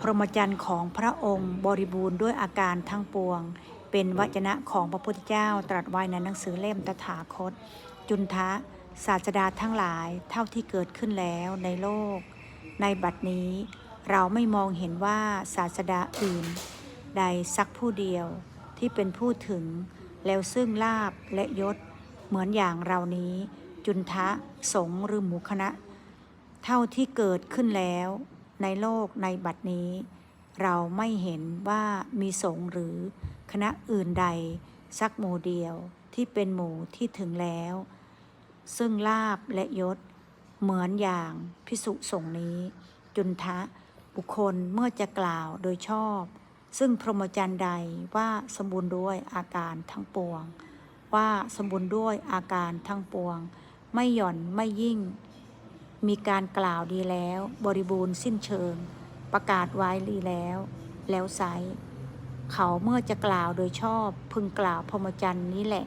พรหมจรรย์ของพระองค์บริบูรณ์ด้วยอาการทั้งปวง เป็นวจนะของพระพุทธเจ้าตรัสไว้ในหนังสือเล่มตถาคต จุนทะศาสดาทั้งหลายเท่าที่เกิดขึ้นแล้วในโลก ในบัดนี้เราไม่มองเห็นว่าศาสดาอื่น ใดสักผู้เดียวที่เป็นผู้ถึง แล้วซึ่งลาบและยศ เหมือนอย่างเรานี้ จุนทะสงหรือหมู่คณะ เท่าที่เกิดขึ้นแล้ว ในโลกในบัดนี้ เราไม่เห็นว่ามีสงหรือคณะอื่นใด สักหมู่เดียวที่เป็นหมู่ที่ถึงแล้ว ซึ่งลาบและยศ เหมือนอย่างพิสุสงนี้ จุนทะบุคคลเมื่อจะกล่าวโดยชอบ ซึ่งพรหมจรรย์ใดว่าสมบูรณ์ด้วยอาการทั้งปวง ว่าสมบูรณ์ด้วยอาการทั้งปวง ไม่หย่อนไม่ยิ่ง มีการกล่าวดีแล้ว บริบูรณ์สิ้นเชิง ประกาศไว้ดีแล้ว แล้วไซเขาเมื่อจะกล่าวโดยชอบ พึงกล่าวพรหมจรรย์นี้แหละ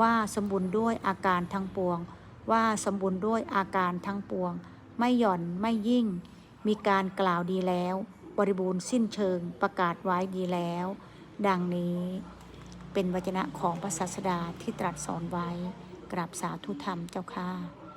ว่าสมบูรณ์ด้วยอาการทั้งปวง ว่าสมบูรณ์ด้วยอาการทั้งปวง ไม่หย่อนไม่ยิ่ง มีการกล่าวดีแล้ว บริบูรณ์สิ้นเชิง ประกาศไว้ดีแล้ว ดังนี้เป็นวจนะของพระศาสดาที่ตรัสสอนไว้กราบสาธุธรรมเจ้าค่ะ